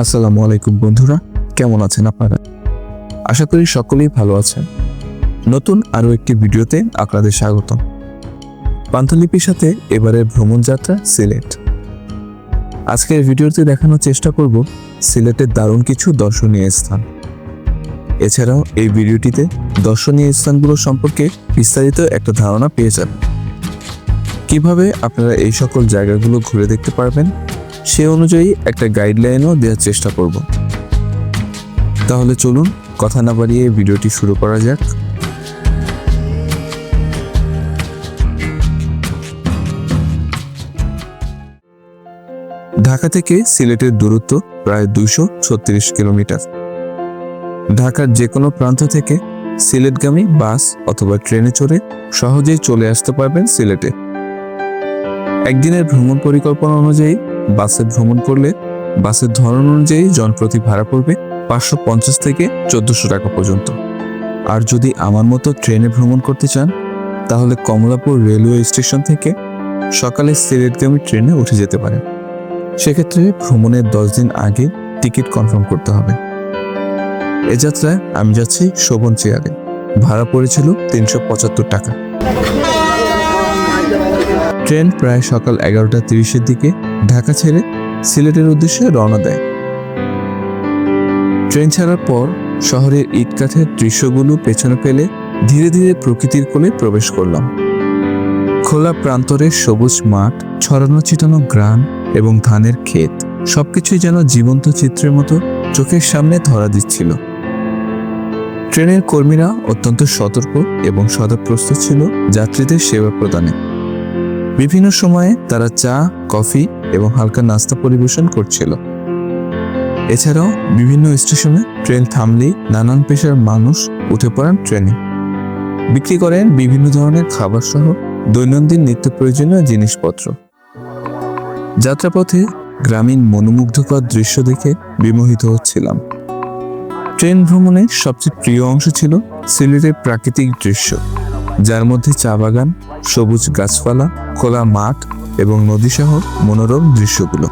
আসসালামু আলাইকুম বন্ধুরা, কেমন আছেন আপনারা? আশা করি সকলেই ভালো আছেন। নতুন আরও একটি ভিডিওতে আপনাদের স্বাগতম। পান্থলিপির সাথে এবারের ভ্রমণযাত্রা সিলেট। আজকের ভিডিওতে দেখানোর চেষ্টা করব সিলেটের দারুণ কিছু দর্শনীয় স্থান। এছাড়াও এই ভিডিওটিতে দর্শনীয় স্থানগুলো সম্পর্কে বিস্তারিত একটা ধারণা পেয়ে যাবেন। কীভাবে আপনারা এই সকল জায়গাগুলো ঘুরে দেখতে পারবেন সে অনুযায়ী একটা গাইডলাইনও দেওয়ার চেষ্টা করব। তাহলে চলুন কথা না বাড়িয়ে ভিডিওটি শুরু করা যাক। ঢাকা থেকে সিলেটের দূরত্ব প্রায় দুশো ছত্রিশ কিলোমিটার। ঢাকার যে কোনো প্রান্ত থেকে সিলেটগামী বাস অথবা ট্রেনে চড়ে সহজেই চলে আসতে পারবেন সিলেটে। একদিনের ভ্রমণ পরিকল্পনা অনুযায়ী বাসে ভ্রমণ করলে বাসের ধরন অনুযায়ী জনপ্রতি ভাড়া পড়বে পাঁচশো পঞ্চাশ থেকে চোদ্দশো টাকা পর্যন্ত। আর যদি আমার মতো ট্রেনে ভ্রমণ করতে চান, তাহলে কমলাপুর রেলওয়ে স্টেশন থেকে সকালে সিলেটগামী ট্রেনে উঠে যেতে পারেন। সেক্ষেত্রে ভ্রমণের দশ দিন আগে টিকিট কনফার্ম করতে হবে। এ যাত্রায় আমি যাচ্ছি শোভন চেয়ারে। ভাড়া পড়েছিল তিনশো পঁচাত্তর টাকা। ট্রেন প্রায় সকাল এগারোটা তিরিশের দিকে ঢাকা ছেড়ে সিলেটের উদ্দেশ্যে রওনা দেয়। ট্রেন ছাড়ার পর শহরের ইটকাঠের দৃশ্যগুলো পেছনে ফেলে ধীরে ধীরে প্রকৃতির কোলে প্রবেশ করলাম। খোলা প্রান্তরে সবুজ মাঠ, ছড়ানো ছিটানো গ্রাম এবং ধানের ক্ষেত সবকিছুই যেন জীবন্ত চিত্রের মতো চোখের সামনে ধরা দিচ্ছিল। ট্রেনের কর্মীরা অত্যন্ত সতর্ক এবং সদাপ্রস্তুত ছিল যাত্রীদের সেবা প্রদানে। বিভিন্ন সময়ে তারা চা, কফি এবং হালকা নাস্তা পরিবেশন করছিল। এছাড়াও বিভিন্ন স্টেশনে ট্রেন থামলেই নানান পেশার মানুষ উঠে পড়েন ট্রেনে। বিক্রি করেন বিভিন্ন ধরনের খাবার সহ দৈনন্দিন নিত্য প্রয়োজনীয় জিনিসপত্র। যাত্রাপথে গ্রামীণ মনোমুগ্ধকর দৃশ্য দেখে বিমোহিত হচ্ছিলাম। ট্রেন ভ্রমণের সবচেয়ে প্রিয় অংশ ছিল সিলেটের প্রাকৃতিক দৃশ্য। যার মধ্যে চা বাগান, সবুজ গাছপালা, খোলা মাঠ এবং নদী নদীসহ মনোরম দৃশ্যগুলো।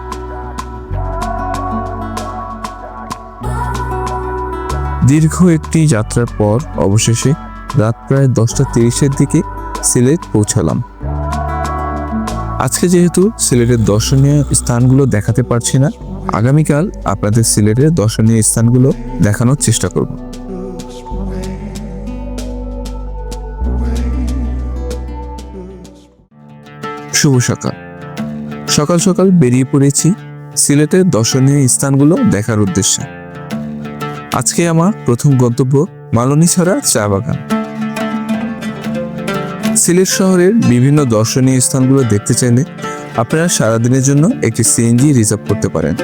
দীর্ঘ একটি যাত্রার পর অবশেষে রাত প্রায় দশটা তিরিশের দিকে সিলেট পৌঁছালাম। আজকে যেহেতু সিলেটের দর্শনীয় স্থানগুলো দেখাতে পারছি না, আগামীকাল আপনাদের সিলেটের দর্শনীয় স্থানগুলো দেখানোর চেষ্টা করব। শুভ সকাল। সকাল সকাল বেরিয়ে পড়েছি সিলেটের দর্শনীয় স্থানগুলো দেখার উদ্দেশ্যে। আজকে আমার প্রথম গন্তব্য মালনীছড়া চা বাগান। সিলেট শহরের বিভিন্ন দর্শনীয় স্থানগুলো দেখতে চাইলে আপনারা সারাদিনের জন্য একটি সিএনজি রিজার্ভ করতে পারেন।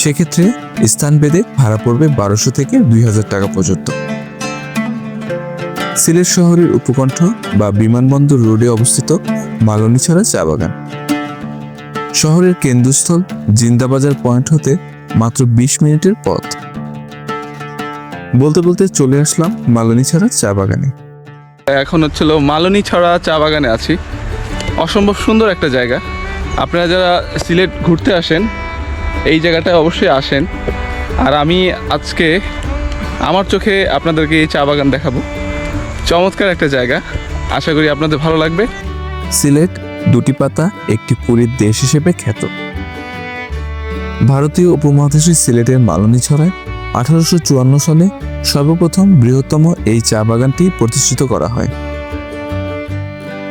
সেক্ষেত্রে স্থান ভেদে ভাড়া পড়বে বারোশো থেকে দুই হাজার টাকা পর্যন্ত। সিলেট শহরের উপকণ্ঠ বা বিমানবন্দর রোডে অবস্থিত মালনীছড়া চা বাগান। শহরের কেন্দ্রস্থল জিন্দাবাজার পয়েন্ট হতে মাত্র বিশ মিনিটের পথ। বলতে বলতে চলে আসলাম মালনীছড়া চা বাগানে। এখন হচ্ছিল মালনী ছড়া চা বাগানে আছি। অসম্ভব সুন্দর একটা জায়গা। আপনারা যারা সিলেট ঘুরতে আসেন, এই জায়গাটায় অবশ্যই আসেন। আর আমি আজকে আমার চোখে আপনাদেরকে এই চা বাগান দেখাবো। চমৎকার একটা জায়গা। আশা করি আপনাদের ভালো লাগবে। সিলেট দুটি পাতা, একটি পুরীর দেশ হিসেবে খ্যাত। ভারতীয় উপমহাদেশের সিলেটের মালনী ছড়ায় আঠারোশো চুয়ান্ন সালে সর্বপ্রথম বৃহত্তম এই চা বাগানটি প্রতিষ্ঠিত করা হয়।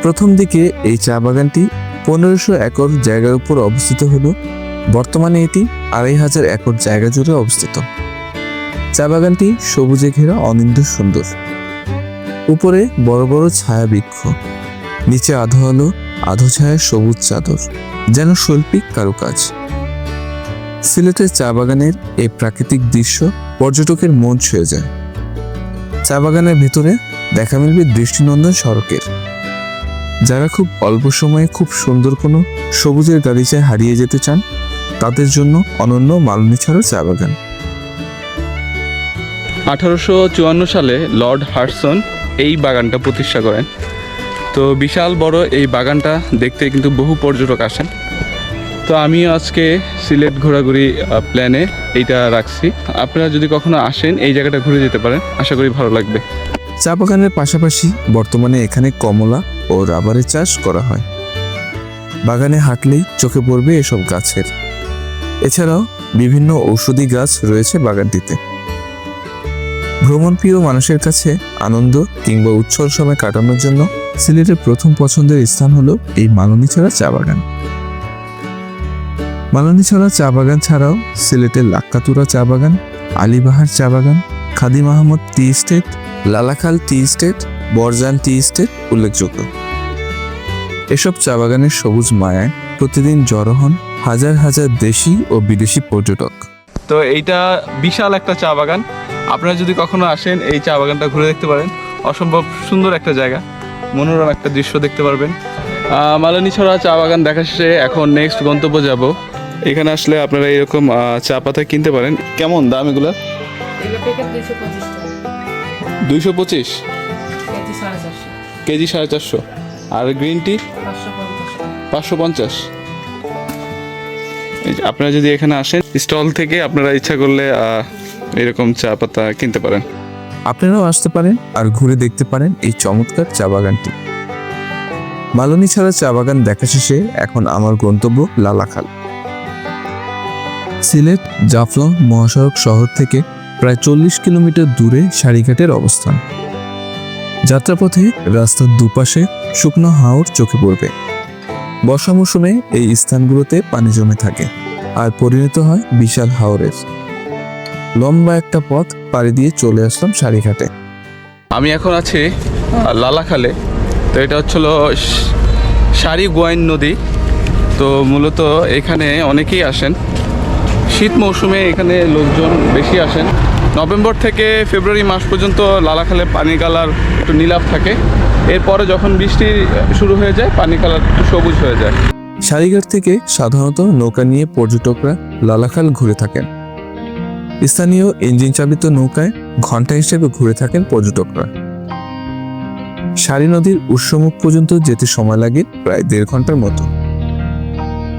প্রথম দিকে এই চা বাগানটি পনেরোশো একর জায়গার উপর অবস্থিত হল। বর্তমানে এটি আড়াই হাজার একর জায়গা জুড়ে অবস্থিত। চা বাগানটি সবুজে ঘেরা অনিন্দ সুন্দর। উপরে বড় বড় ছায়া বৃক্ষ নিচে আধো আলো, আধো ছায়া সবুজ চাদর, যেন শৈল্পিক কারুকাজ। সিলেটের চা বাগানের এই প্রাকৃতিক দৃশ্য পর্যটকের মন ছুঁয়ে যায়। চা বাগানের ভেতরে দেখা মিলবে দৃষ্টিনন্দন সড়কের। যারা খুব অল্প সময়ে খুব সুন্দর কোনো সবুজের গালিচায় হারিয়ে যেতে চান, তাদের জন্য অনন্য মালনী ছাড়া চা বাগান। আঠারোশো চুয়ান্ন সালে লর্ড হার্সন এই বাগানটা প্রতিষ্ঠা করেন। তো বিশাল বড় এই বাগানটা দেখতে কিন্তু বহু পর্যটক আসেন। তো আমি আজকে সিলেট ঘোরাঘুরি প্ল্যানে এইটা রাখছি। আপনারা যদি কখনো আসেন, এই জায়গাটা ঘুরে যেতে পারেন। আশা করি ভালো লাগবে। চা বাগানের পাশাপাশি বর্তমানে এখানে কমলা ও রাবারের চাষ করা হয়। বাগানে হাঁটলেই চোখে পড়বে এসব গাছের। এছাড়াও বিভিন্ন ঔষধি গাছ রয়েছে বাগানটিতে। ভ্রমণপ্রিয় মানুষের কাছে আনন্দ কিংবা উৎসব সময় কাটানোর জন্য সিলেটের প্রথম পছন্দের স্থান হলো এই মালনীছড়া চা বাগান। মালনীছড়া চা বাগান ছাড়াও সিলেটের লাক্কাতুরা চা বাগান, আলিবাহার চা বাগান Khadi Mahmud tea estate, Lalakhal tea estate, Borjan tea estate উল্লেখযোগ্য। এসব চা বাগানের সবুজ মায়ায় প্রতিদিন জড়ো হন হাজার হাজার দেশি ও বিদেশি পর্যটক। তো এইটা বিশাল একটা চা বাগান। আপনারা যদি কখনো আসেন এই চা বাগানটা ঘুরে দেখতে পারেন। অসম্ভব সুন্দর একটা জায়গা। মনোরম একটা দৃশ্য দেখতে পারবেন। আহ, মালানীছড়া চা বাগান দেখা শেষে এখন নেক্সট গন্তব্য যাব। এখানে আসলে আপনারা এরকম চা পাতা কিনতে পারেন। কেমন দাম এগুলো? দুইশো পঁচিশ কেজি সাড়ে চারশো। আর গ্রিন টি পাঁচশো পঞ্চাশ আপনারা যদি এখানে আসেন স্টল থেকে আপনারা ইচ্ছা করলে এরকম চা পাতা কিনতে পারেন। আপনারাও আসতে পারেন আর ঘুরে দেখতে পারেন এই চমৎকার চা বাগানটি। মালনী ছাড়া চা বাগান দেখা শেষে এখন আমার গন্তব্য লালাখাল। সিলেট, জাফলং মহাসড়ক শহর থেকে প্রায় চল্লিশ কিলোমিটার দূরে সারিঘাটের অবস্থান। যাত্রাপথে রাস্তার দুপাশে শুকনো হাওর চোখে পড়বে। বর্ষা মৌসুমে এই স্থানগুলোতে পানি জমে থাকে, আর পরিণত হয় বিশাল হাওরের। লম্বা একটা পথ পাড়ি দিয়ে চলে আসলাম সারিঘাটে। আমি এখন আছি লালাখালে। তো এটা হচ্ছিল সারি গোয়াইন নদী। তো মূলত এখানে অনেকেই আসেন। শীত মৌসুমে এখানে লোকজন বেশি আসেন। নভেম্বর থেকে ফেব্রুয়ারি মাস পর্যন্ত লালাখালে পানি কালার একটু নীলাভ থাকে। এরপরে যখন বৃষ্টি শুরু হয়ে যায় পানি কালার একটু সবুজ হয়ে যায়। সারিঘাট থেকে সাধারণত নৌকা নিয়ে পর্যটকরা লালাখাল ঘুরে থাকেন। স্থানীয় ইঞ্জিন চালিত নৌকায় ঘণ্টা হিসেবে ঘুরে থাকেন পর্যটকরা। সারি নদীর উৎসমুখ পর্যন্ত যেতে সময় লাগে প্রায় দেড় ঘণ্টার মতো।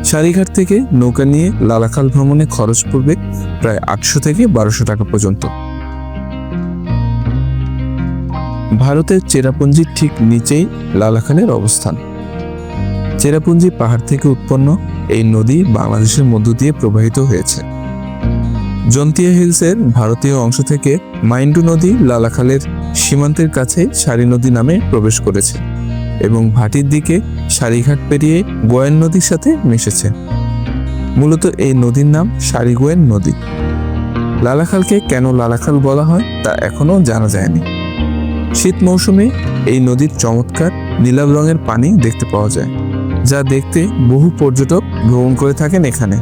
সারিঘাট থেকে নৌকা নিয়ে লালাখাল ভ্রমণে খরচ পড়বে প্রায় আটশো থেকে বারোশো টাকা পর্যন্ত। ভারতের চেরাপুঞ্জির ঠিক নিচেই লালাখালের অবস্থান। চেরাপুঞ্জি পাহাড় থেকে উৎপন্ন এই নদী বাংলাদেশের মধ্য দিয়ে প্রবাহিত হয়েছে। জন্তিয়া হিলসের ভারতীয় অংশ থেকে মাইন্ডু নদী লালাখালের সীমান্তের কাছে সারি নদী নামে প্রবেশ করেছে এবং ভাটির দিকে সারিঘাট পেরিয়ে গোয়েন নদীর সাথে মিশেছে। মূলত এই নদীর নাম সারিগোয়েন নদী। লালাখালকে কেন লালাখাল বলা হয় তা এখনও জানা যায়নি। শীত মৌসুমে এই নদীর চমৎকার নীলাভ রঙের পানি দেখতে পাওয়া যায়, যা দেখতে বহু পর্যটক ভ্রমণ করে থাকেন এখানে।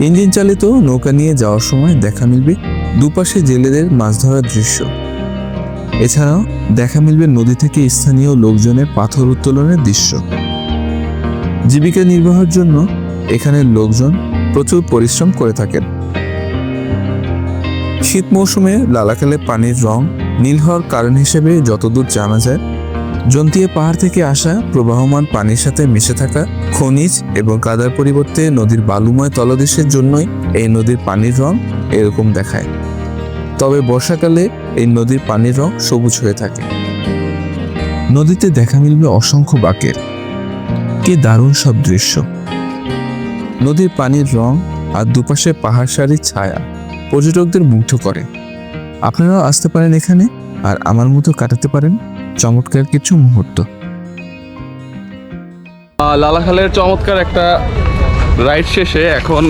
ইঞ্জিন চালিত নৌকা নিয়ে যাওয়ার সময় দেখা মিলবে দুপাশে জেলেদের মাছ ধরার দৃশ্য। এছাড়াও দেখা মিলবে নদী থেকে স্থানীয় লোকজনের পাথর উত্তোলনের দৃশ্য। জীবিকা নির্বাহের জন্য এখানের লোকজন প্রচুর পরিশ্রম করে থাকেন। শীত মৌসুমে লালাকালে পানির রং নীল হওয়ার কারণ হিসেবে যতদূর জানা যায় জন্তিয়া পাহাড় থেকে আসা প্রবাহমান পানির সাথে মিশে থাকা খনিজ এবং কাদার পরিবর্তে নদীর বালুময় তলদেশের জন্যই এই নদীর পানির রং এরকম দেখায়। তবে বর্ষাকালে এই নদীর পানির রং সবুজ হয়ে থাকে। নদীতে দেখা মিলবে অসংখ্য বাকের। কি দারুণ সব দৃশ্য। নদীর পানির রং আর দুপাশে পাহাড় সারির ছায়া পর্যটকদের মুগ্ধ করে। আপনারাও আসতে পারেন এখানে আর আমার মতো কাটাতে পারেন চমৎকার কিছু মুহূর্ত। লালাখালের চমৎকার একটা রাইড শেষে এখন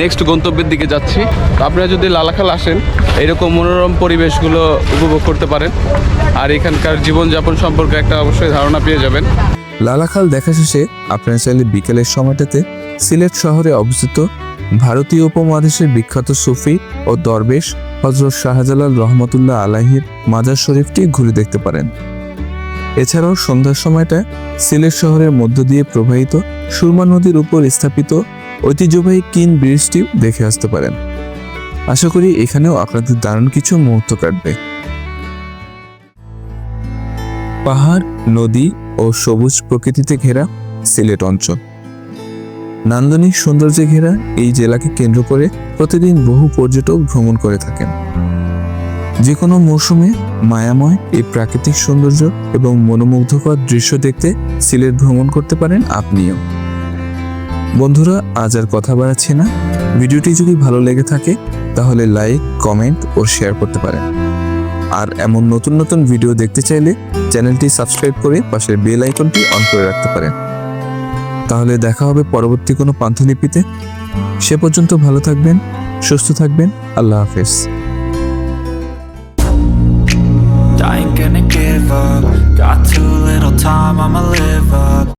নেক্সট গন্তব্যের দিকে যাচ্ছি। আপনারা যদি লালাখাল আসেন এরকম মনোরম পরিবেশগুলো উপভোগ করতে পারেন। আর এখানকার জীবনযাপন সম্পর্কে একটা অবশ্যই ধারণা পেয়ে যাবেন। লালাখাল দেখা শেষে আপনারা চাইলে বিকেলের সময়টাতে সিলেট শহরে অবস্থিত ভারতীয় উপমহাদেশের বিখ্যাত সুফি ও দরবেশ হজরত শাহজালাল রহমতুল্লাহ আলাহির মাজার শরীফটি ঘুরে দেখতে পারেন। এছাড়াও সন্ধ্যার সময়টা সিলেট শহরের মধ্য দিয়ে প্রবাহিত সুরমা নদীর উপর স্থাপিত ঐতিহ্যবাহী কিন ব্রিজটি দেখে আসতে পারেন। আশা করি এখানেও আপনাদের দারুণ কিছু মুহূর্ত কাটবে। পাহাড়, নদী ও সবুজ প্রকৃতিতে ঘেরা সিলেট অঞ্চল। নান্দনিক সৌন্দর্যে ঘেরা এই জেলাকে কেন্দ্র করে প্রতিদিন বহু পর্যটক ভ্রমণ করে থাকেন। যে কোনো মৌসুমে মায়াময় এই প্রাকৃতিক সৌন্দর্য এবং মনোমুগ্ধকর দৃশ্য দেখতে সিলেট ভ্রমণ করতে পারেন আপনিও। বন্ধুরা, আজ আর কথা বাড়াচ্ছি না। ভিডিওটি যদি ভালো লেগে থাকে, তাহলে লাইক, কমেন্ট ও শেয়ার করতে পারেন। আর এমন নতুন নতুন ভিডিও দেখতে চাইলে চ্যানেলটি সাবস্ক্রাইব করে পাশের বেল আইকনটি অন করে রাখতে পারেন। তাহলে দেখা হবে পরবর্তী কোনো পান্থলিপিতে। সে পর্যন্ত ভালো থাকবেন, সুস্থ থাকবেন, আল্লাহ হাফেজ। up. Got too little time, I'ma live up.